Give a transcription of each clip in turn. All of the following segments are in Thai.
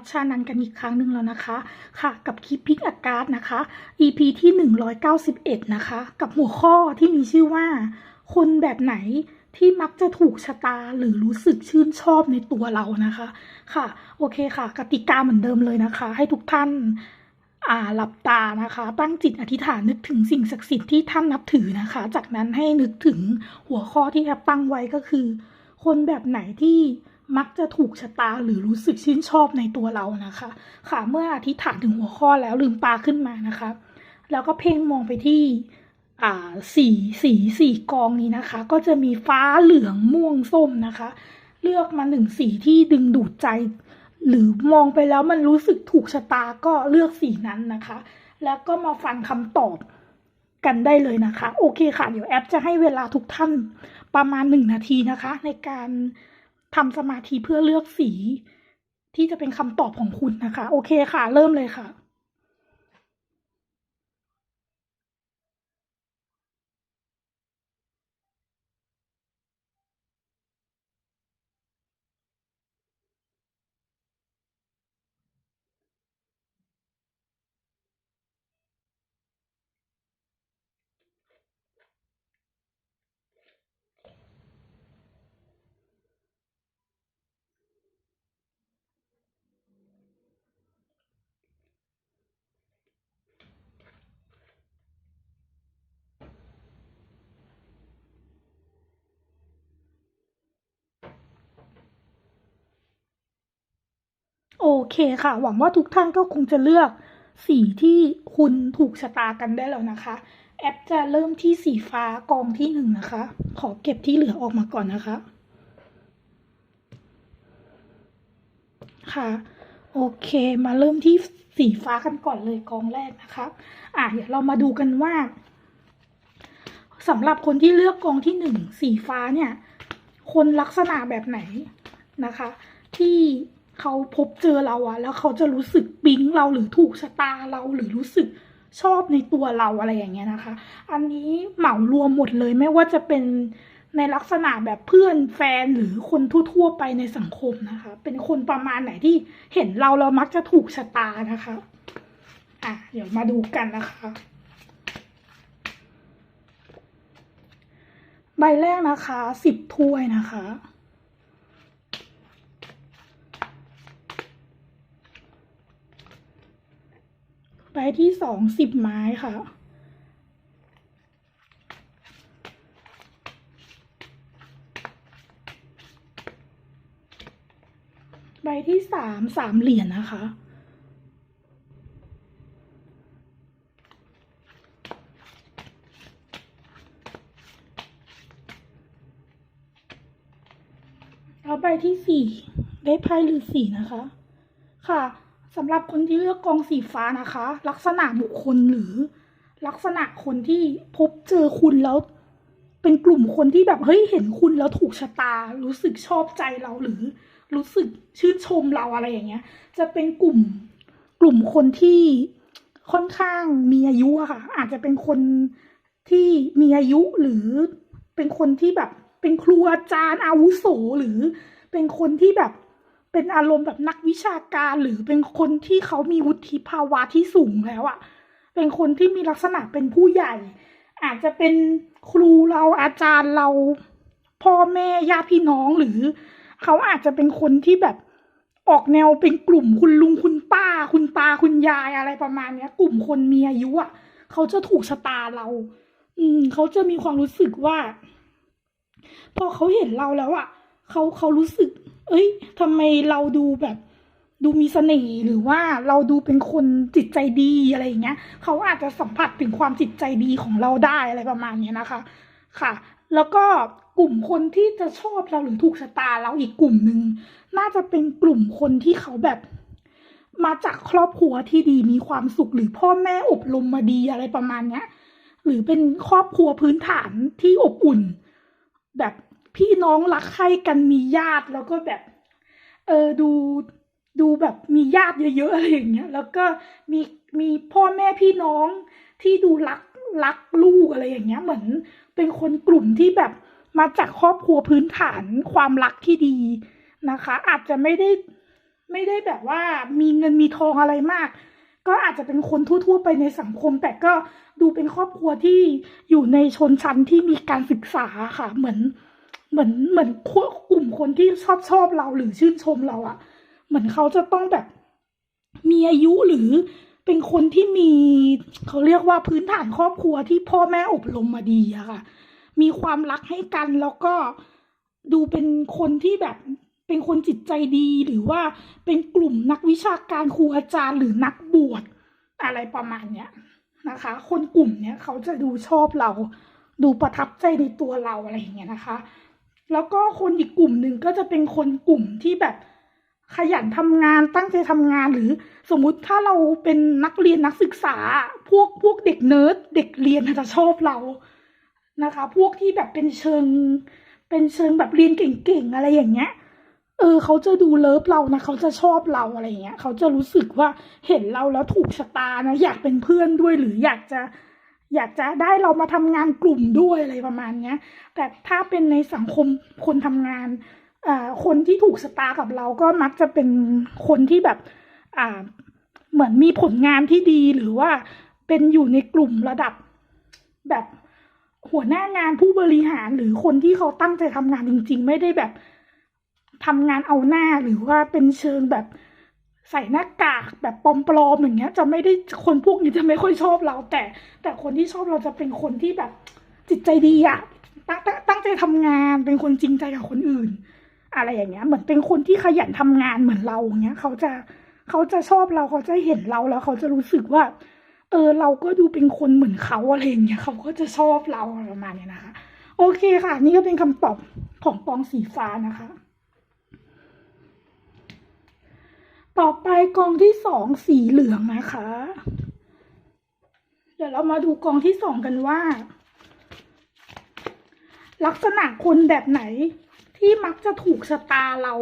ฐมแนัชชานันกันอีกครั้งหนึ่งแล้วนะคะค่ะกับคลิปพิกอากาศนะคะ EP ที่ 191 นะคะ กับหัวข้อที่มีชื่อว่า คนแบบไหนที่มักจะถูกชะตาหรือรู้สึกชื่นชอบในตัวเรานะคะ ค่ะ โอเคค่ะ กติกาเหมือนเดิมเลยนะคะ ให้ทุกท่านอ่าหลับตานะคะ ตั้งจิตอธิษฐานนึกถึงสิ่งศักดิ์สิทธิ์ที่ท่านนับถือนะคะ จากนั้นให้นึกถึงหัวข้อที่แอปตั้งไว้ก็คือ คนแบบไหนที่ มักจะถูกชะตาหรือรู้สึกชื่นชอบในตัวเรานะคะ ค่ะเมื่ออธิษฐานถึงหัวข้อแล้วลืมตาขึ้นมานะคะ แล้วก็เพ่งมองไปที่อ่าสีสีสีกองนี้นะคะ ก็จะมีฟ้าเหลืองม่วงส้มนะคะ เลือกมาหนึ่งสีที่ดึงดูดใจ หรือมองไปแล้วมันรู้สึกถูกชะตาก็เลือกสีนั้นนะคะ แล้วก็มาฟังคำตอบกันได้เลยนะคะ โอเคค่ะ เดี๋ยวแอปจะให้เวลาทุกท่านประมาณหนึ่งนาทีนะคะ ในการ ทำสมาธิเพื่อเลือกสีที่จะเป็นคำตอบของคุณนะคะ โอเคค่ะ เริ่มเลยค่ะ โอเคค่ะ หวังว่าทุกท่านก็คงจะเลือกสีที่คุณถูกชะตากันได้แล้วนะคะ แอปจะเริ่มที่สีฟ้ากองที่หนึ่งนะคะ ขอเก็บที่เหลือออกมาก่อนนะคะ ค่ะ โอเค มาเริ่มที่สีฟ้ากันก่อนเลยกองแรกนะคะอะเดี๋ยวเรามาดูกันว่าสำหรับคนที่เลือกกองที่หนึ่งสีฟ้าเนี่ย คนลักษณะแบบไหนนะคะ ที่ เขาพบเจอเราอะแล้วเขาจะรู้สึกปิ๊งเราหรือถูกชะตาเราหรือรู้สึกชอบในตัวเราอะไรอย่างเงี้ยนะคะ อันนี้เหมารวมหมดเลยไม่ว่าจะเป็นในลักษณะแบบเพื่อนแฟนหรือคนทั่วๆไปในสังคมนะคะ เป็นคนประมาณไหนที่เห็นเราเรามักจะถูกชะตานะคะ อะเดี๋ยวมาดูกันนะคะ ใบแรกนะคะสิบถ้วยนะคะ ใบที่สองสิบไม้ค่ะ ใบที่สามสามเหรียญนะคะ แล้วใบที่สี่ได้ไพ่ฤาษีนะคะ ค่ะ สำหรับคนที่เลือกกองสีฟ้านะคะ ลักษณะบุคคลหรือ ลักษณะคนที่พบเจอคุณแล้ว เป็นกลุ่มคนที่แบบเฮ้ยเห็นคุณแล้วถูกชะตา รู้สึกชอบใจเราหรือ รู้สึกชื่นชมเราอะไรอย่างเงี้ย จะเป็นกลุ่มกลุ่มคนที่ค่อนข้างมีอายุอะค่ะ อาจจะเป็นคนที่มีอายุหรือเป็นคนที่แบบ เป็นครูอาจารย์อาวุโสหรือเป็นคนที่แบบ เป็นอารมณ์แบบนักวิชาการหรือเป็นคนที่เขามีวุฒิภาวะที่สูงแล้วอะเป็นคนที่มีลักษณะเป็นผู้ใหญ่ อาจจะเป็นครูเราอาจารย์เราพ่อแม่ญาติพี่น้องหรือ เขาอาจจะเป็นคนที่แบบออกแนวเป็นกลุ่มคุณลุงคุณป้า คุณตาคุณยายอะไรประมาณเนี้ย กลุ่มคนมีอายุอะเขาจะถูกชะตาเรา อืม เขาจะมีความรู้สึกว่า พอเขาเห็นเราแล้วอะ เขาเขารู้สึก เอ้ยทำไมเราดูแบบ ดูมีเสน่ห์หรือว่าเราดูเป็นคนจิตใจดีอะไรอย่างเงี้ยเขาอาจจะสัมผัสถึงความจิตใจดีของเราได้อะไรประมาณเนี้ยนะคะ ค่ะ แล้วก็กลุ่มคนที่จะชอบเราหรือถูกชะตาเราอีกกลุ่มหนึ่งน่าจะเป็นกลุ่มคนที่เขาแบบมาจากครอบครัวที่ดีมีความสุขหรือพ่อแม่อบรมมาดีอะไรประมาณเนี้ย หรือเป็นครอบครัวพื้นฐานที่อบอุ่น แบบ พี่น้องรักใคร่กันมีญาติแล้วก็แบบ เออดูดูแบบมีญาติเยอะๆอะไรอย่างเงี้ย แล้วก็มีมีพ่อแม่พี่น้องที่ดูรักรักลูกอะไรอย่างเงี้ย เหมือนเป็นคนกลุ่มที่แบบมาจากครอบครัวพื้นฐานความรักที่ดีนะคะ อาจจะไม่ได้ไม่ได้แบบว่ามีเงินมีทองอะไรมาก ก็อาจจะเป็นคนทั่ว ๆ ไปในสังคม แต่ก็ดูเป็นครอบครัวที่อยู่ในชนชั้นที่มีการศึกษาค่ะเหมือน เหมือนเหมือนกลุ่มคนที่ชอบชอบเราหรือชื่นชมเราอะเหมือนเขาจะต้องแบบมีอายุหรือเป็นคนที่มีเขาเรียกว่าพื้นฐานครอบครัวที่พ่อแม่อบรมมาดีอะค่ะ มีความรักให้กันแล้วก็ดูเป็นคนที่แบบเป็นคนจิตใจดีหรือว่าเป็นกลุ่มนักวิชาการครูอาจารย์หรือนักบวชอะไรประมาณเนี้ยนะคะ คนกลุ่มเนี้ยเขาจะดูชอบเรา ดูประทับใจในตัวเราอะไรอย่างเงี้ยนะคะ แล้วก็คนอีกกลุ่มหนึ่งก็จะเป็นคนกลุ่มที่แบบขยันทำงานตั้งใจทำงานหรือสมมุติถ้าเราเป็นนักเรียนนักศึกษา พวกพวกเด็กเนิร์ดเด็กเรียนจะชอบเรานะคะ พวกที่แบบเป็นเชิง เป็นเชิงแบบเรียนเก่งๆอะไรอย่างเงี้ย เออเขาจะดูเลิฟเรานะเขาจะชอบเราอะไรเงี้ยเขาจะรู้สึกว่าเห็นเราแล้วถูกชะตานะ อยากเป็นเพื่อนด้วยหรืออยากจะ อยากจะได้เรามาทำงานกลุ่มด้วยอะไรประมาณเนี้ย แต่ถ้าเป็นในสังคมคนทำงานอ่าคนที่ถูกสตาร์กับเราก็มักจะเป็นคนที่แบบอ่าเหมือนมีผลงานที่ดีหรือว่าเป็นอยู่ในกลุ่มระดับแบบหัวหน้างานผู้บริหารหรือคนที่เขาตั้งใจทำงานจริง ๆ ไม่ได้แบบทำงานเอาหน้าหรือว่าเป็นเชิงแบบ ใส่หน้ากากแบบปลอมๆอย่างเงี้ย จะไม่ได้คนพวกนี้จะไม่ค่อยชอบเรา แต่ แต่คนที่ชอบเราจะเป็นคนที่แบบจิตใจดีอะตั้งตั้งใจทำงานเป็นคนจริงใจกับคนอื่น อะไรอย่างเงี้ย เหมือนเป็นคนที่ขยันทำงานเหมือนเราอย่างเงี้ย เขาจะเขาจะชอบเราเขาจะเห็นเราแล้วเขาจะรู้สึกว่า เออเราก็ดูเป็นคนเหมือนเขาอะไรอย่างเงี้ยเขาก็จะชอบเราประมาณเนี้ยนะคะ โอเคค่ะ นี่ก็เป็นคำตอบของปองสีฟ้านะคะ ต่อไปกองที่สองสีเหลืองนะคะ เดี๋ยวเรามาดูกองที่สองกันว่า ลักษณะคนแบบไหนที่มักจะถูกชะตาเรา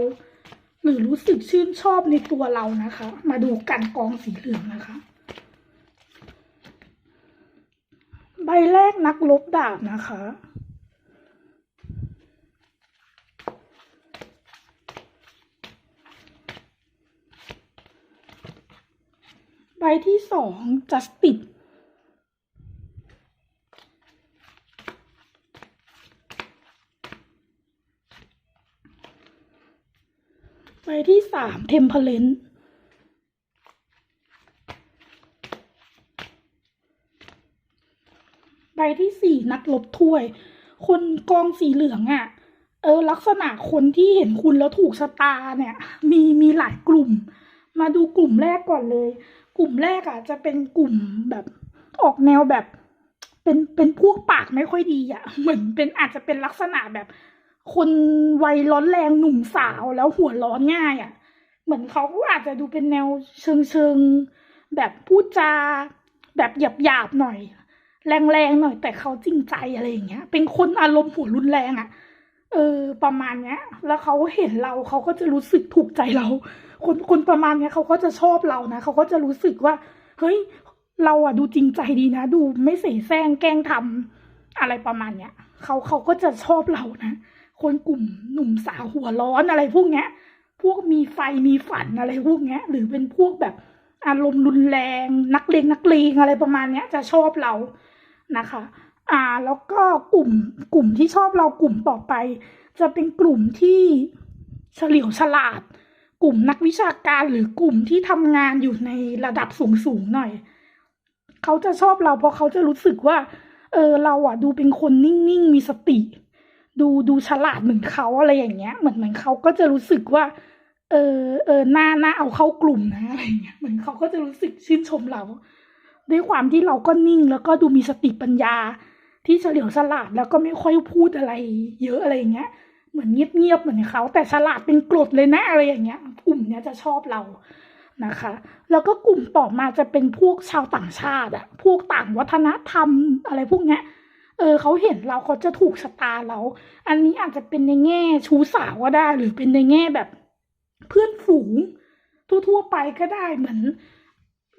หรือรู้สึกชื่นชอบในตัวเรานะคะ มาดูกันกองสีเหลืองนะคะ ใบแรกนักลบดาบนะคะ ใบที่สองจัสติดใบที่สามเทมเพลนใบที่สี่นักลบถ้วย คนกองสีเหลืองอะ่ะ เออ ลักษณะคนที่เห็นคุณแล้วถูกชะตาเนี่ย มีมีหลายกลุ่ม มาดูกลุ่มแรกก่อนเลย กลุ่มแรกอะจะเป็นกลุ่มแบบออกแนวแบบ เป็นเป็นพวกปากไม่ค่อยดีอะ เหมือนเป็นอาจจะเป็นลักษณะแบบ คนวัยร้อนแรงหนุ่มสาวแล้วหัวร้อนง่ายอะ เหมือนเขาก็อาจจะดูเป็นแนวเชิงเชิงแบบพูดจาแบบหยาบหยาบหน่อย แรงๆหน่อยแต่เขาจริงใจอะไรอย่างเงี้ย เป็นคนอารมณ์หัวรุนแรงอะ เออ ประมาณเนี้ย แล้วเขาเห็นเราเขาก็จะรู้สึกถูกใจเรา คนคนประมาณเนี้ยเขาก็จะชอบเรานะเขาก็จะรู้สึกว่า เฮ้ย เราอะดูจริงใจดีนะ ดูไม่เสแสร้งแกล้งทำอะไรประมาณเนี้ยเขาเขาก็จะชอบเรานะคนกลุ่มหนุ่มสาวหัวร้อนอะไรพวกเนี้ย พวกมีไฟมีฝันอะไรพวกเนี้ย หรือเป็นพวกแบบอารมณ์รุนแรง นักเลงนักเลงอะไรประมาณเนี้ย จะชอบเรานะคะ อ่าแล้วก็กลุ่มกลุ่มที่ชอบเรากลุ่มต่อไป จะเป็นกลุ่มที่เฉลียวฉลาด กลุ่มนักวิชาการหรือกลุ่มที่ทำงานอยู่ในระดับสูงสูงหน่อย เขาจะชอบเราเพราะเขาจะรู้สึกว่า เออเราอะดูเป็นคนนิ่งๆมีสติ ดูดูฉลาดเหมือนเขาอะไรอย่างเงี้ย เหมือนเหมือนเขาก็จะรู้สึกว่า เออเออหน้าหน้าเอาเข้ากลุ่มนะอะไรเงี้ยเหมือนเขาก็จะรู้สึกชื่นชมเรา ด้วยความที่เราก็นิ่งแล้วก็ดูมีสติปัญญา ที่เฉลียวฉลาดแล้วก็ไม่ค่อยพูดอะไร เยอะอะไรเงี้ย เหมือนเงียบๆเหมือนเขาแต่ฉลาดเป็นกรดเลยนะอะไรอย่างเงี้ย กลุ่มเนี้ยจะชอบเรานะคะ แล้วก็กลุ่มต่อมาจะเป็นพวกชาวต่างชาติอะพวกต่างวัฒนธรรมอะไรพวกเนี้ยเออเขาเห็นเราเขาจะถูกชะตาเรา อันนี้อาจจะเป็นในแง่ชู้สาวก็ได้ หรือเป็นในแง่แบบเพื่อนฝูง ทั่วๆไปก็ได้เหมือน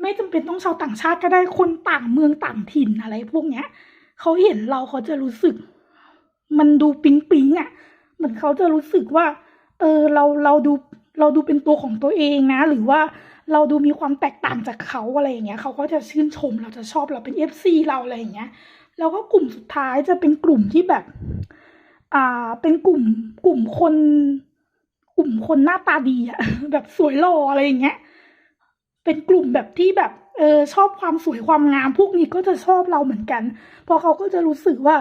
ไม่จำเป็นต้องชาวต่างชาติก็ได้คนต่างเมืองต่างถิ่นอะไรพวกเนี้ยเขาเห็นเราเขาจะรู้สึก มันดูปิ๊งปิ๊งๆอะ เหมือนเขาจะรู้สึกว่า เออเราเราดูเราดูเป็นตัวของตัวเองนะ หรือว่าเราดูมีความแตกต่างจากเขาอะไรอย่างเงี้ยเขาก็จะชื่นชมเราจะชอบเราเป็นเอฟซีเราอะไรอย่างเงี้ยแล้วก็กลุ่มสุดท้ายจะเป็นกลุ่มที่แบบ อ่า เป็นกลุ่มกลุ่มคน กลุ่มคนหน้าตาดีอะแบบสวยหล่ออะไรอย่างเงี้ย เป็นกลุ่มแบบที่แบบ เออชอบความสวยความงามพวกนี้ก็จะชอบเราเหมือนกันพราะเขาก็จะรู้สึกว่า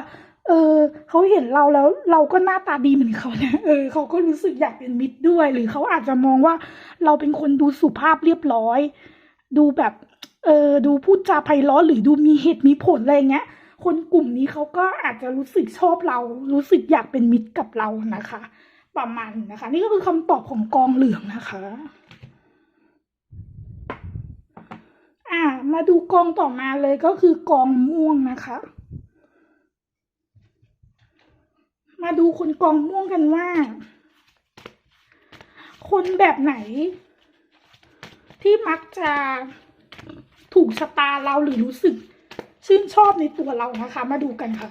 เออเขาเห็นเราแล้วเราก็หน้าตาดีเหมือนเขานะเออเขาก็รู้สึกอยากเป็นมิตรด้วย หรือเขาอาจจะมองว่าเราเป็นคนดูสุภาพเรียบร้อย ดูแบบเออดูพูดจาไพเราะหรือดูมีเหตุมีผลอะไรเงี้ย คนกลุ่มนี้เขาก็อาจจะรู้สึกชอบเรา รู้สึกอยากเป็นมิตรกับเรานะคะ ประมาณนะคะ นี่ก็คือคำตอบของกองเหลืองนะคะอ่ามาดูกองต่อมาเลยก็คือกองม่วงนะคะ มาดูคนกองม่วงกันว่า คนแบบไหน ที่มักจะถูกชะตาเราหรือรู้สึก ชื่นชอบในตัวเรานะคะ มาดูกันค่ะ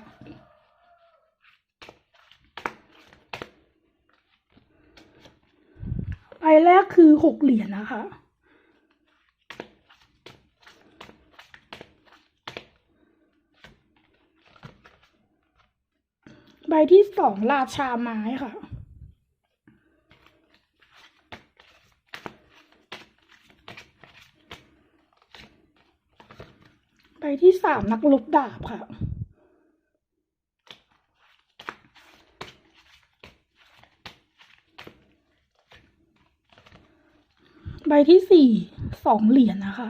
ใบแรกคือหกเหรียญนะคะ ใบที่สองราชาไม้ค่ะ ใบที่สามนักลบดาบค่ะ ใบที่สี่สองเหรียญนะคะ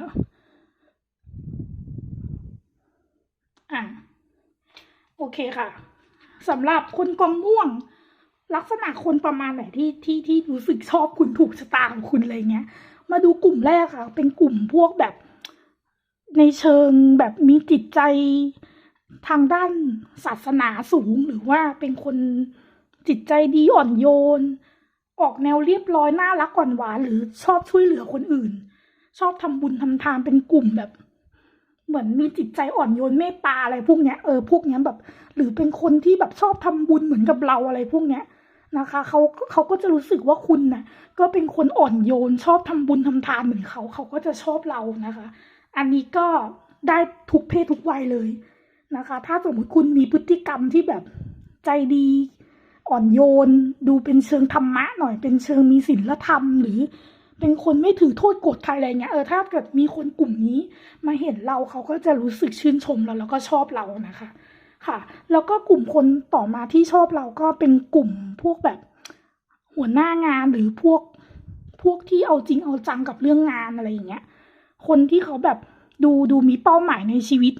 อะ โอเคค่ะ สำหรับคนกองม่วง ลักษณะคนประมาณไหนที่ที่ที่รู้สึกชอบคุณถูกชะตาของคุณอะไรเงี้ย มาดูกลุ่มแรกค่ะ เป็นกลุ่มพวกแบบ ในเชิงแบบมีจิตใจทางด้านศาสนาสูงหรือว่าเป็นคนจิตใจดีอ่อนโยน ออกแนวเรียบร้อยน่ารักก่อนหวานหรือชอบช่วยเหลือคนอื่น ชอบทำบุญทำทานเป็นกลุ่มแบบ เหมือนมีจิตใจอ่อนโยนเมตตาอะไรพวกเนี้ยเออพวกเนี้ยแบบ หรือเป็นคนที่แบบชอบทำบุญเหมือนกับเราอะไรพวกเนี้ยนะคะเขาเขาก็จะรู้สึกว่าคุณน่ะ ก็เป็นคนอ่อนโยนชอบทำบุญทำทานเหมือนเขาเขาก็จะชอบเรานะคะ อันนี้ก็ได้ทุกเพศทุกวัยเลยนะคะ ถ้าสมมติคุณมีพฤติกรรมที่แบบใจดีอ่อนโยน ดูเป็นเชิงธรรมะหน่อยเป็นเชิงมีศีลธรรมหรือ เป็นคนไม่ถือโทษโกรธใครอะไรเงี้ยเออถ้าเกิดมีคนกลุ่มนี้มาเห็นเราเขาก็จะรู้สึกชื่นชมเราแล้วก็ชอบเรานะคะ ค่ะ แล้วก็กลุ่มคนต่อมาที่ชอบเราก็เป็นกลุ่มพวกแบบหัวหน้างานหรือพวกพวกที่เอาจริงเอาจังกับเรื่องงานอะไรอย่างเงี้ย คนที่เขาแบบดูดูมีเป้าหมายในชีวิต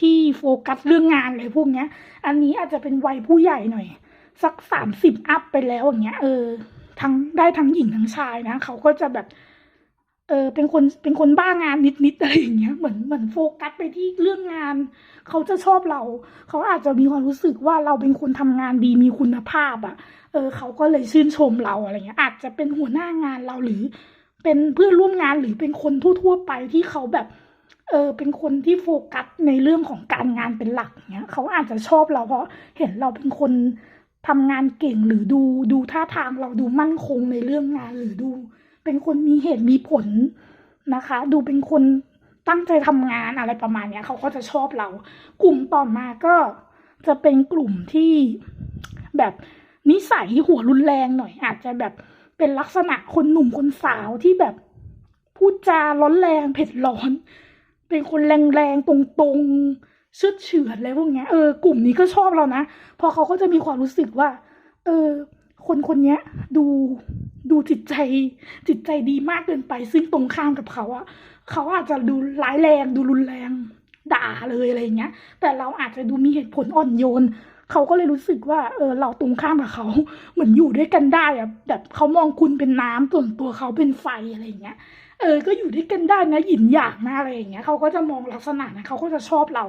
ที่โฟกัสเรื่องงานเลยพวกเนี้ย อันนี้อาจจะเป็นวัยผู้ใหญ่หน่อย สักสามสิบอัพไปแล้วอย่างเงี้ยเออ ทั้งได้ทั้งหญิงทั้งชายนะเขาก็จะแบบ เออเป็นคนเป็นคนบ้างานนิดๆอะไรอย่างเงี้ยเหมือนเหมือนโฟกัสไปที่เรื่องงาน เขาจะชอบเรา เขาอาจจะมีความรู้สึกว่าเราเป็นคนทำงานดีมีคุณภาพอะ่ะ เออ เขาก็เลยชื่นชมเราอะไรเงี้ย อาจจะเป็นหัวหน้างานเราหรือ เป็นเพื่อนร่วมงานหรือเป็นคนทั่วๆไปที่เขาแบบเออเป็นคนที่โฟกัสในเรื่องของการงานเป็นหลักเงี้ยเขาอาจจะชอบเราเพราะเห็นเราเป็นคน ทำงานเก่งหรือดูดูท่าทางเราดูมั่นคงในเรื่องงานหรือดู เป็นคนมีเหตุมีผลนะคะ ดูเป็นคนตั้งใจทำงานอะไรประมาณเนี้ยเขาก็จะชอบเรา กลุ่มต่อมาก็จะเป็นกลุ่มที่แบบนิสัยหัวรุนแรงหน่อย อาจจะแบบเป็นลักษณะคนหนุ่มคนสาวที่แบบพูดจาร้อนแรงเผ็ดร้อน เป็นคนแรงๆตรงๆ เชือดเฉือนอะไรพวกเนี้ยเออกลุ่มนี้ก็ชอบเรานะเพอเขาก็จะมีความรู้สึกว่า เออ คนคนนี้ดูดูจิตใจจิตใจดีมากเกินไป ซึ่งตรงข้ามกับเขาอะเขาอาจจะดูร้ายแรง ดูรุนแรงด่าเลยอะไรเงี้ย แต่เราอาจจะดูมีเหตุผลอ่อนโยนเขาก็เลยรู้สึกว่า เออ เราตรงข้ามกับเขาเหมือนอยู่ด้วยกันได้อะแบบเขามองคุณเป็นน้ำส่วนตัวเขาเป็นไฟอะไรเงี้ย เออ ก็อยู่ด้วยกันได้นะหยินหยางนะอะไรอย่างเงี้ยเขาก็จะมองลักษณะนะเขาก็จะชอบเรา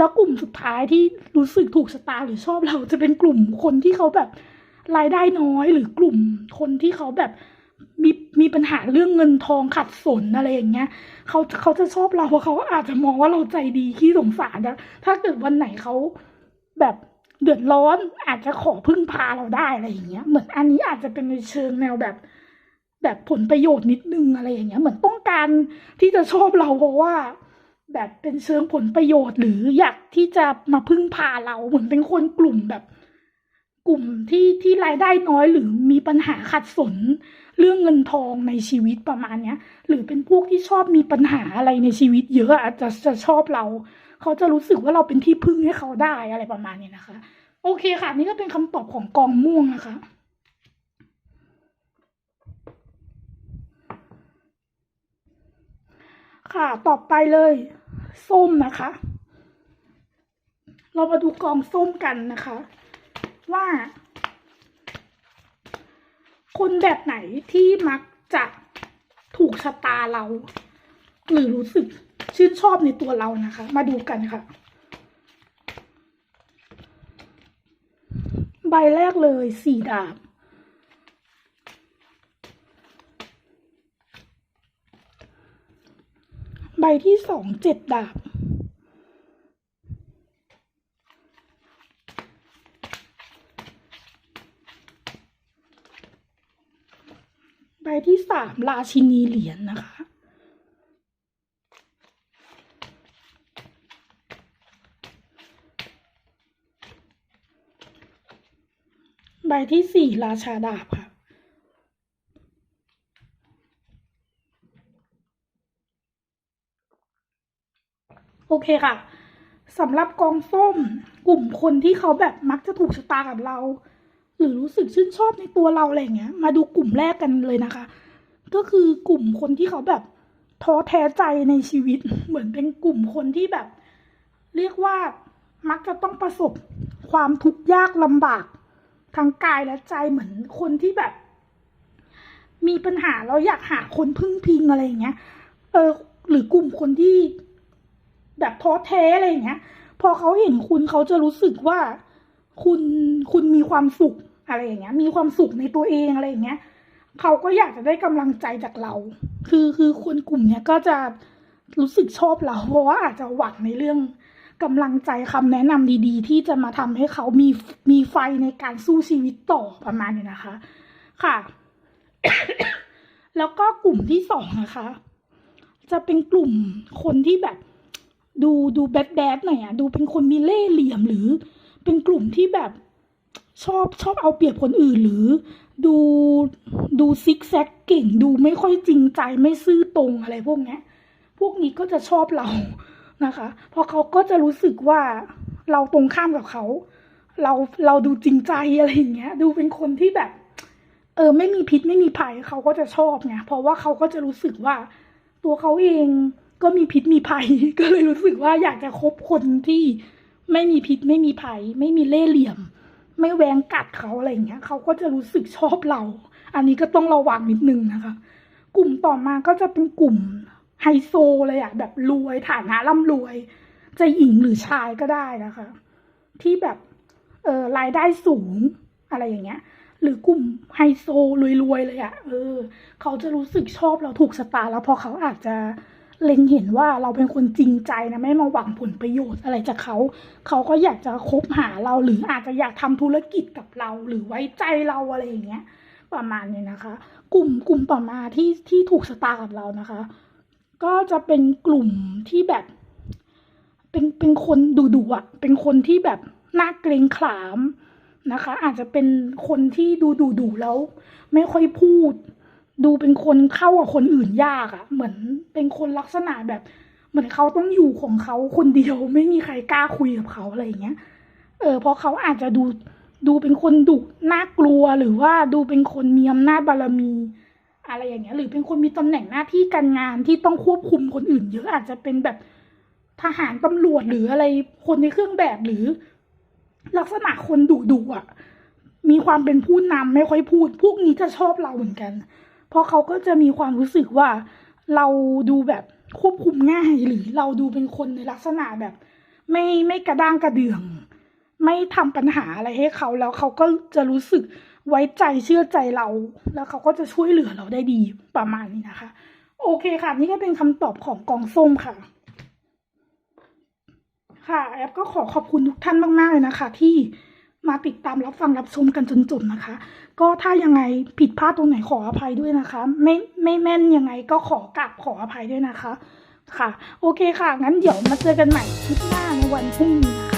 แล้วกลุ่มสุดท้ายที่รู้สึกถูกชะตาหรือชอบเราจะเป็นกลุ่มคนที่เขาแบบรายได้น้อยหรือกลุ่มคนที่เขาแบบมีมีปัญหาเรื่องเงินทองขัดสนอะไรอย่างเงี้ยเขาเขาจะชอบเราเพราะเขาอาจจะมองว่าเราใจดีขี้สงสารนะถ้าเกิดวันไหนเขาแบบเดือดร้อนอาจจะขอพึ่งพาเราได้อะไรอย่างเงี้ย เหมือนอันนี้อาจจะเป็นในเชิงแนวแบบ แบบผลประโยชน์นิดนึงอะไรอย่างเงี้ย เหมือนต้องการที่จะชอบเราเพราะว่า แบบเป็นเชิงผลประโยชน์ หรืออยากที่จะมาพึ่งพาเราเหมือนเป็นคนกลุ่มแบบ กลุ่มที่ที่รายได้น้อยหรือมีปัญหาขัดสน เรื่องเงินทองในชีวิตประมาณเนี้ย หรือเป็นพวกที่ชอบมีปัญหาอะไรในชีวิต เยอะอาจจะจะชอบเรา เขาจะรู้สึกว่าเราเป็นที่พึ่งให้เขาได้อะไรประมาณนี้นะคะ โอเคค่ะนี่ก็เป็นคำตอบของกองม่วงนะคะค่ะ ต่อไปเลย ส้มนะคะ เรามาดูกองส้มกันนะคะ ว่า คนแบบไหนที่มักจะถูกชะตาเรา หรือรู้สึกชื่นชอบในตัวเรานะคะ มาดูกันค่ะ ใบแรกเลยสี่ดาบ ใบ ที่สองเจ็ดดาบ ใบที่สามราชินีเหรียญนะคะใบที่สี่ราชาดาบค่ะ โอ เคค่ะสำหรับกองส้มกลุ่มคนที่เขาแบบมักจะถูกชะตากับเรา หรือรู้สึกชื่นชอบในตัวเราอะไรเงี้ย มาดูกลุ่มแรกกันเลยนะคะ ก็คือกลุ่มคนที่เขาแบบท้อแท้ใจในชีวิต เหมือนเป็นกลุ่มคนที่แบบ เรียกว่ามักจะต้องประสบความทุกข์ยากลำบากทางกายและใจเหมือนคนที่แบบ มีปัญหาแล้วอยากหาคนพึ่งพิงอะไรอย่างเงี้ย เออ หรือกลุ่มคนที่ แบบท้อแท้อะไรอย่างเงี้ย พอเขาเห็นคุณเขาจะรู้สึกว่าคุณคุณมีความสุขอะไรอย่างเงี้ย มีความสุขในตัวเองอะไรอย่างเงี้ยเขาก็อยากจะได้กำลังใจจากเรา คือคือคนกลุ่มเนี้ยก็จะรู้สึกชอบเรา เพราะว่าอาจจะหวังในเรื่องกำลังใจคำแนะนำดีๆ ที่จะมาทำให้เขามีมีไฟในการสู้ชีวิตต่อประมาณนี้นะคะ ค่ะ แล้วก็กลุ่มที่สองนะคะ จะเป็นกลุ่มคนที่แบบ ดูดูแบดแบดหน่อยอะดูเป็นคนมีเล่ห์เหลี่ยมหรือ เป็นกลุ่มที่แบบชอบชอบเอาเปรียบคนอื่นหรือ ดูดูซิกแซกเก่ง ดูไม่ค่อยจริงใจไม่ซื่อตรงอะไรพวกนี้พวกนี้ก็จะชอบเรานะคะเพราะเขาก็จะรู้สึกว่าเราตรงข้ามกับเขา เราเราดูจริงใจอะไรอย่างเงี้ย ดูเป็นคนที่แบบ เออ ไม่มีพิษไม่มีภัยเขาก็จะชอบไงเพราะว่าเขาก็จะรู้สึกว่าตัวเขาเอง ก็มีพิษมีภัย ก็เลยรู้สึกว่าอยากจะคบคนที่ไม่มีพิษไม่มีภัย ไม่มีเล่ห์เหลี่ยม ไม่แหวงกัดเขาอะไรอย่างเงี้ยเขาก็จะรู้สึกชอบเรา อันนี้ก็ต้องระวังนิดนึงนะคะ กลุ่มต่อมาก็จะเป็นกลุ่มไฮโซเลยอะแบบรวยฐานะร่ำรวย จะหญิงหรือชายก็ได้นะคะ ที่แบบเออรายได้สูงอะไรอย่างเงี้ย หรือกลุ่มไฮโซรวยๆเลยอะเออ เขาจะรู้สึกชอบเราถูกสตาร์แล้วพอเขาอาจจะ เล็งเห็นว่าเราเป็นคนจริงใจนะไม่มาหวังผลประโยชน์อะไรจากเขาเขาก็อยากจะคบหาเราหรืออาจจะอยากทำธุรกิจกับเราหรือไว้ใจเราอะไรอย่างเงี้ย ประมาณนี้นะคะ กลุ่มกลุ่มต่อมาที่ที่ถูกสตาร์กับเรานะคะ ก็จะเป็นกลุ่มที่แบบ เป็นเป็นคนดุดุอะ เป็นคนที่แบบน่าเกรงขามนะคะ อาจจะเป็นคนที่ดูดุดุแล้ว ไม่ค่อยพูด ดูเป็นคนเข้ากับคนอื่นยากอะ่ะเหมือนเป็นคนลักษณะแบบ เหมือนเขาต้องอยู่ของเขาคนเดียวไม่มีใครกล้าคุยกับเขาอะไรอย่างเงี้ย เออเพราะเขาอาจจะดูดูเป็นคนดุน่ากลัวหรือว่าดูเป็นคนมีอำนาจบารมี อะไรอย่างเงี้ย หรือเป็นคนมีตำแหน่งหน้าที่การงานที่ต้องควบคุมคนอื่น เยอะอาจจะเป็นแบบทหารตำรวจหรืออะไรคนในเครื่องแบบหรือ ลักษณะคนดุดุอะ มีความเป็นผู้นำไม่ค่อยพูด พวกนี้จะชอบเราเหมือนกัน เพราะเขาก็จะมีความรู้สึกว่าเราดูแบบควบคุมง่ายหรือเราดูเป็นคนในลักษณะแบบ ไม่ไม่กระด้างกระเดื่อง ไม่ทำปัญหาอะไรให้เขาแล้วเขาก็จะรู้สึกไว้ใจเชื่อใจเรา แล้วเขาก็จะช่วยเหลือเราได้ดีประมาณนี้นะคะ โอเคค่ะ นี่ก็เป็นคำตอบของกองส้มค่ะ ค่ะแอปก็ขอขอบคุณทุกท่านมากๆเลยนะคะ ที่มาติดตามรับฟังรับชมกันจนจบนะคะ ก็ถ้ายังไงผิดพลาดตรงไหนขออภัยด้วยนะคะ ไม่ไม่แม่นยังไงก็ขอกลับขออภัยด้วยนะคะ ค่ะ โอเคค่ะ งั้นเดี๋ยวมาเจอกันใหม่คลิปหน้าในวันพรุ่งนี้